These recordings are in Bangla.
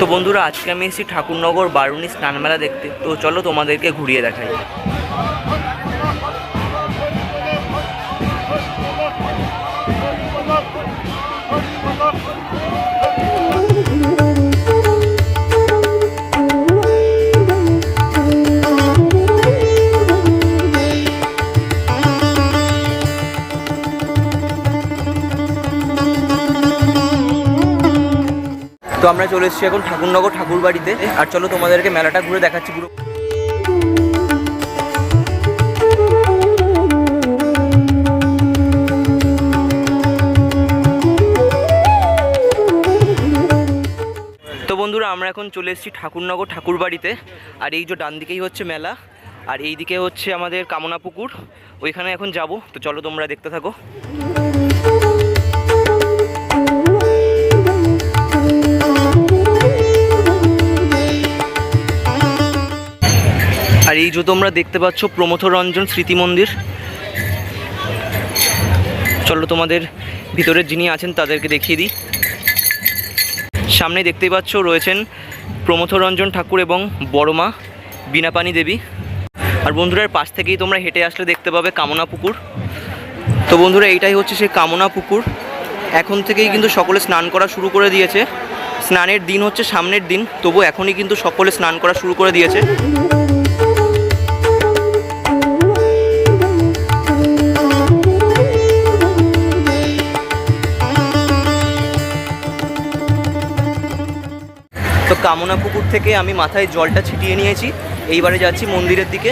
তো বন্ধুরা আজকে আমি এসেছি ঠাকুরনগর বারুণী স্নানমেলা দেখতে। তো চলো তোমাদেরকে ঘুরিয়ে দেখাই। তো আমরা চলে এসেছি এখন ঠাকুরনগর ঠাকুর বাড়িতে আর চলো তোমাদেরকে মেলাটা ঘুরে দেখাচ্ছি পুরো। বন্ধুরা, আমরা এখন চলে এসেছি ঠাকুরনগর ঠাকুর বাড়িতে আর এই যে ডান দিকেই হচ্ছে মেলা, আর এই দিকে হচ্ছে আমাদের কামনা পুকুর। ওইখানে এখন যাব। তো চলো তোমরা দেখতে থাকো। যে তোমরা দেখতে পাচ্ছ প্রমথ রঞ্জন স্মৃতি মন্দির। চলো তোমাদের ভিতরে যিনি আছেন তাদেরকে দেখিয়ে দিই। সামনে দেখতেই পাচ্ছ, রয়েছেন প্রমথ রঞ্জন ঠাকুর এবং বড়মা বীণাপানি দেবী। আর বন্ধুরা পাশ থেকেই তোমরা হেঁটে আসলে দেখতে পাবে কামনা পুকুর। তো বন্ধুরা, এইটাই হচ্ছে সেই কামনা পুকুর। এখন থেকেই কিন্তু সকলে স্নান করা শুরু করে দিয়েছে। স্নানের দিন হচ্ছে সামনের দিন তবু এখনই কিন্তু সকলে স্নান করা শুরু করে দিয়েছে। কামনা পুকুর থেকে আমি মাথায় জলটা ছিটিয়ে নিয়েছি। এইবারে যাচ্ছি মন্দিরের দিকে।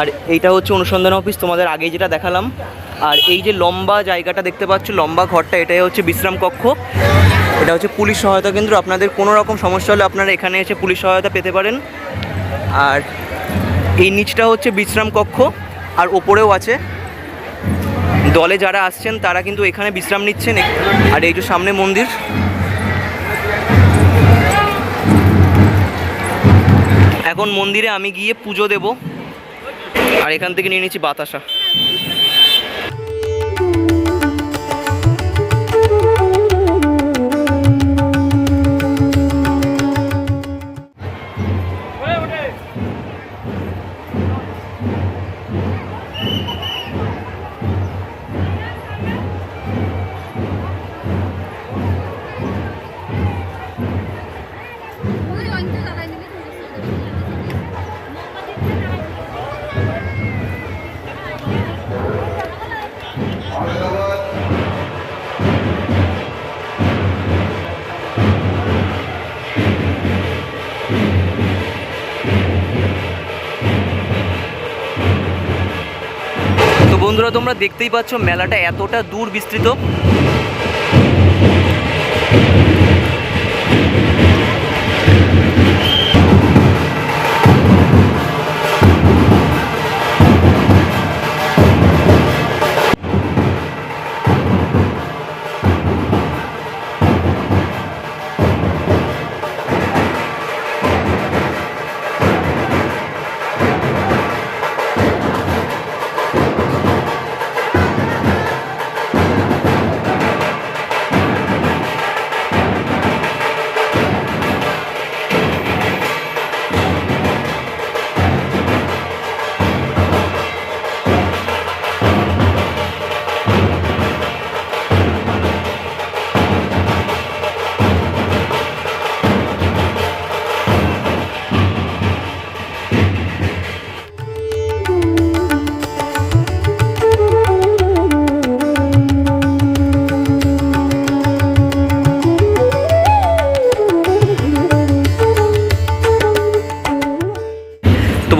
আর এইটা হচ্ছে অনুসন্ধান অফিস, তোমাদের আগেই যেটা দেখালাম। আর এই যে লম্বা জায়গাটা দেখতে পাচ্ছ, লম্বা ঘরটা, এটাই হচ্ছে বিশ্রাম কক্ষ। এটা হচ্ছে পুলিশ সহায়তা কেন্দ্র। আপনাদের কোনো রকম সমস্যা হলে আপনারা এখানে এসে পুলিশ সহায়তা পেতে পারেন। আর এই নিচটা হচ্ছে বিশ্রাম কক্ষ, আর ওপরেও আছে দলে যারা আসছেন, তারা কিন্তু এখানে বিশ্রাম নিচ্ছেন। আর এই যে সামনে মন্দির। এখন মন্দিরে আমি গিয়ে পুজো দেব। আর এখান থেকে নিয়ে নিচ্ছি বাতাসা। বন্ধুরা তোমরা দেখতেই পাচ্ছ মেলাটা এতটা দূর বিস্তৃত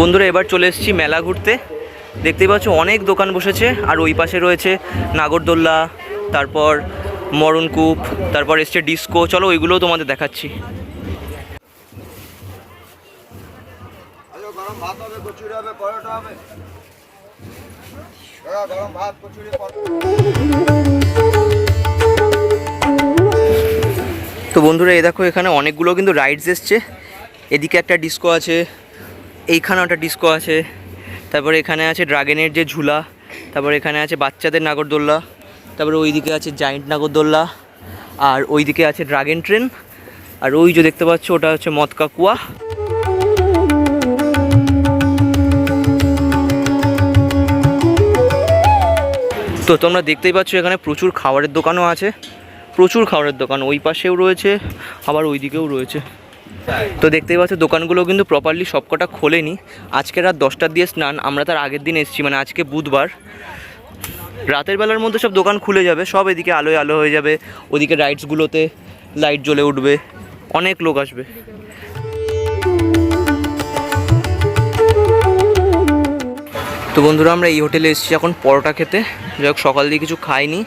বন্ধুরা এবার চলে এসেছি মেলা ঘুরতে। দেখতেই পাচ্ছ অনেক দোকান বসেছে। আর ওই পাশে রয়েছে নাগরদোল্লা তারপর মরণকূপ তারপর এসছে ডিস্কো। চলো ওইগুলোও তোমাদের দেখাচ্ছি। গরম ভাত তো বন্ধুরা এ দেখো এখানে অনেকগুলো কিন্তু রাইডস এসছে। এদিকে একটা ডিস্কো আছে এইখানেও একটা ডিস্কো আছে, তারপরে এখানে আছে ড্রাগনের যে ঝুলা, তারপর এখানে আছে বাচ্চাদের নাগরদোল্লা, তারপরে ওইদিকে আছে জায়েন্ট নাগরদোল্লা, আর ওইদিকে আছে ড্রাগন ট্রেন আর ওই যে দেখতে পাচ্ছ ওটা হচ্ছে মদকা কুয়া তো তোমরা দেখতেই পাচ্ছ এখানে প্রচুর খাবারের দোকানও আছে, প্রচুর খাবারের দোকান, ওই পাশেও রয়েছে, আবার ওই দিকেও রয়েছে। তো দেখতেই পাচ্ছ, দোকানগুলো কিন্তু প্রপারলি সবকটা খোলেনি। আজকে রাত দশটার দিয়ে স্নান, আমরা তার আগের দিন এসেছি মানে আজকে বুধবার। রাতের বেলার মধ্যে সব দোকান খুলে যাবে, সব এদিকে আলোয় আলো হয়ে যাবে, ওদিকে রাইডসগুলোতে লাইট জ্বলে উঠবে, অনেক লোক আসবে। তো বন্ধুরা, আমরা এই হোটেলে এসেছি এখন পরোটা খেতে। যাই হোক, সকাল দিয়ে কিছু খাইনি।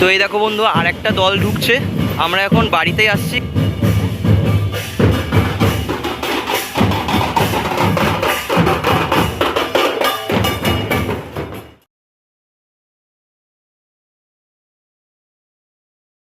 তো এই দেখো বন্ধু আর একটা দল ঢুকছে। আমরা এখন বাড়িতেই আসছি।